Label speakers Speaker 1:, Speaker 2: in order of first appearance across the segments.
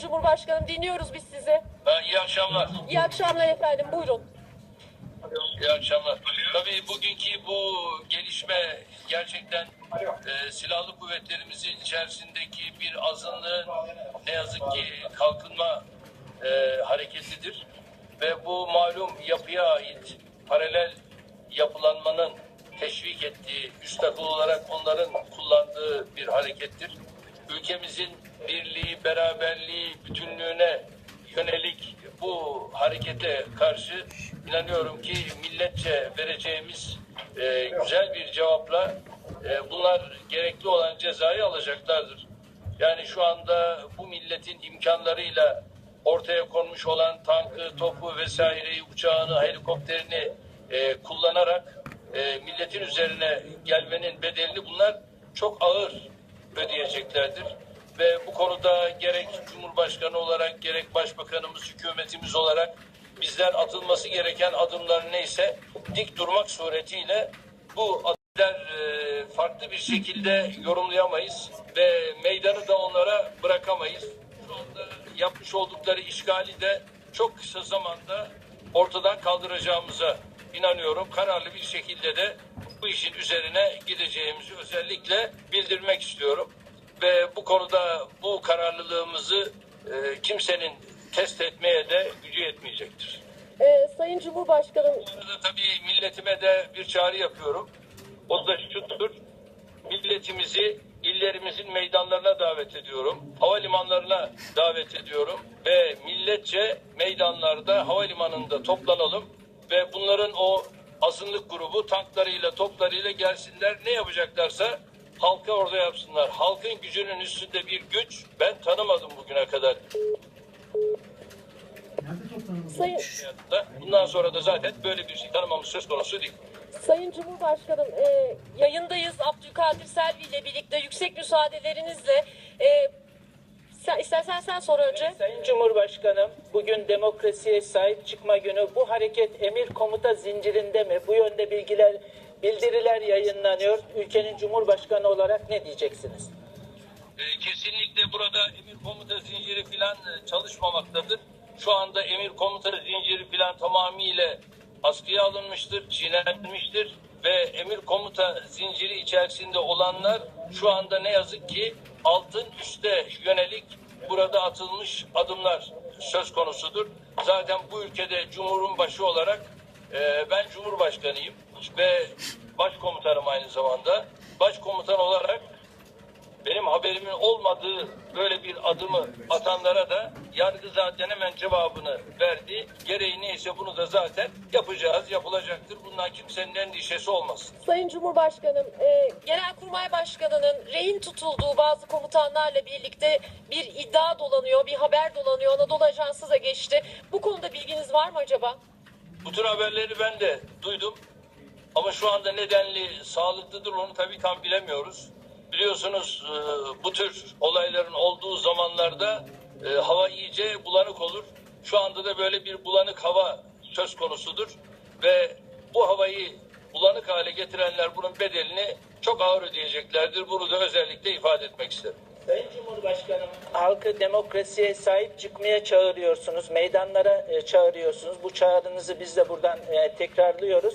Speaker 1: Cumhurbaşkanım dinliyoruz biz sizi.
Speaker 2: Ha, iyi akşamlar.
Speaker 1: İyi akşamlar efendim buyurun.
Speaker 2: İyi akşamlar. Tabii bugünkü bu gelişme gerçekten e, silahlı kuvvetlerimizin içerisindeki bir azınlığın ne yazık ki kalkınma e, hareketidir. Ve bu malum yapıya ait paralel yapılanmanın teşvik ettiği, üst akıl olarak onların kullandığı bir harekettir. Ülkemizin birliği, beraberliği, bütünlüğüne yönelik bu harekete karşı inanıyorum ki milletçe vereceğimiz e, güzel bir cevapla e, bunlar gerekli olan cezayı alacaklardır. Yani şu anda bu milletin imkanlarıyla ortaya konmuş olan tankı, topu vesaireyi, uçağını, helikopterini e, kullanarak e, milletin üzerine gelmenin bedelini bunlar çok ağır ödeyeceklerdir. Ve bu konuda gerek Cumhurbaşkanı olarak gerek Başbakanımız, hükümetimiz olarak bizler atılması gereken adımlar neyse dik durmak suretiyle bu adımlar e, farklı bir şekilde yorumlayamayız ve meydanı da onlara bırakamayız. Şu anda yapmış oldukları işgali de çok kısa zamanda ortadan kaldıracağımıza inanıyorum. Kararlı bir şekilde de bu işin üzerine gideceğimizi özellikle bildirmek istiyorum. Ve bu konuda bu kararlılığımızı e, kimsenin test etmeye de gücü yetmeyecektir.
Speaker 1: Ee, Sayın Cumhurbaşkanım
Speaker 2: Bu arada tabii milletime de bir çağrı yapıyorum. O da şudur. Milletimizi illerimizin meydanlarına davet ediyorum. Havalimanlarına davet ediyorum. Ve milletçe meydanlarda, havalimanında toplanalım. Ve bunların o azınlık grubu tanklarıyla, toplarıyla gelsinler. Ne yapacaklarsa halka orada yapsınlar. Halkın gücünün üstünde bir güç ben tanımadım bugüne kadar.
Speaker 1: Sayın.
Speaker 2: Bundan sonra da zaten böyle bir şey tanımamız söz konusu değil.
Speaker 1: Sayın Cumhurbaşkanım e, yayındayız Abdülkadir Selvi ile birlikte yüksek müsaadelerinizle e, sen, istersen sen sor önce.
Speaker 3: Sayın Cumhurbaşkanım, bugün demokrasiye sahip çıkma günü. Bu hareket emir komuta zincirinde mi? Bu yönde bilgiler, bildiriler yayınlanıyor. Ülkenin Cumhurbaşkanı olarak ne diyeceksiniz?
Speaker 2: Ee, kesinlikle burada emir komuta zinciri falan e, çalışmamaktadır. Şu anda emir komuta zinciri falan tamamıyla askıya alınmıştır, çiğnenmiştir ve emir komuta zinciri içerisinde olanlar şu anda ne yazık ki altın üste yönelik burada atılmış adımlar söz konusudur. Zaten bu ülkede cumhurun başı olarak e, ben cumhurbaşkanıyım ve başkomutanım aynı zamanda. Başkomutan olarak benim haberimin olmadığı böyle bir adımı atanlara da yargı zaten hemen cevabını verdi. Gereği neyse bunu da zaten yapacağız, yapılacaktır. Bundan kimsenin endişesi olmasın.
Speaker 1: Sayın Cumhurbaşkanım e, Genelkurmay Başkanı'nın rehin tutulduğu bazı komutanlarla birlikte bir iddia dolanıyor, bir haber dolanıyor. Anadolu Ajansı da geçti. Bu konuda bilginiz var mı acaba?
Speaker 2: Bu tür haberleri ben de duydum. Ama şu anda nedenli sağlıklıdır onu tabii tam bilemiyoruz. Biliyorsunuz e, bu tür olayların olduğu zamanlarda e, hava iyice bulanık olur. Şu anda da böyle bir bulanık hava söz konusudur. Ve bu havayı bulanık hale getirenler bunun bedelini çok ağır ödeyeceklerdir. Bunu da özellikle ifade etmek isterim.
Speaker 3: Sayın Cumhurbaşkanım, halkı demokrasiye sahip çıkmaya çağırıyorsunuz, meydanlara e, çağırıyorsunuz. Bu çağrınızı biz de buradan e, tekrarlıyoruz.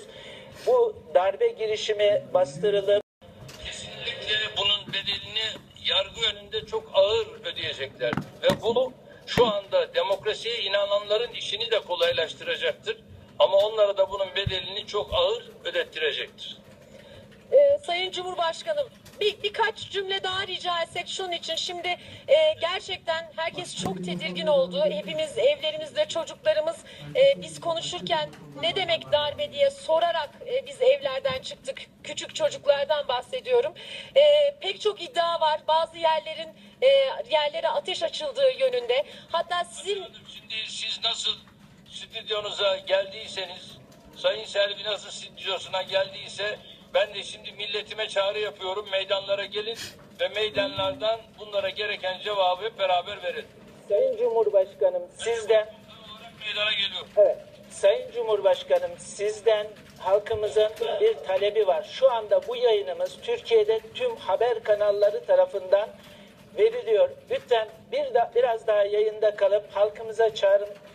Speaker 3: Bu darbe girişimi bastırılıp
Speaker 2: kesinlikle bunun bedelini yargı önünde çok ağır ödeyecekler. Ve bu şu anda demokrasiye inananların işini de kolaylaştıracaktır. Ama onlara da bunun bedelini çok ağır ödettirecektir.
Speaker 1: Ee, Sayın Cumhurbaşkanım bir, birkaç cümle daha rica etsek şunun için. Şimdi e, gerçekten herkes çok tedirgin oldu. Hepimiz evlerimizde çocuklarımız e, biz konuşurken ne demek darbe diye sorarak e, biz evlerden çıktık. Küçük çocuklardan bahsediyorum. E, pek çok iddia var. Bazı yerlerin e, yerlere ateş açıldığı yönünde. Hatta sizin
Speaker 2: Şimdi siz nasıl stüdyonuza geldiyseniz, Sayın Selvi nasıl stüdyosuna geldiyse ben de şimdi milletime çağrı yapıyorum. Meydanlara gelin ve meydanlardan bunlara gereken cevabı hep beraber verin.
Speaker 3: Sayın Cumhurbaşkanım sizden
Speaker 2: meydana geliyorum.
Speaker 3: Evet. Sayın Cumhurbaşkanım sizden halkımızın bir talebi var. Şu anda bu yayınımız Türkiye'de tüm haber kanalları tarafından veriliyor. Lütfen bir da, biraz daha yayında kalıp halkımıza çağrınız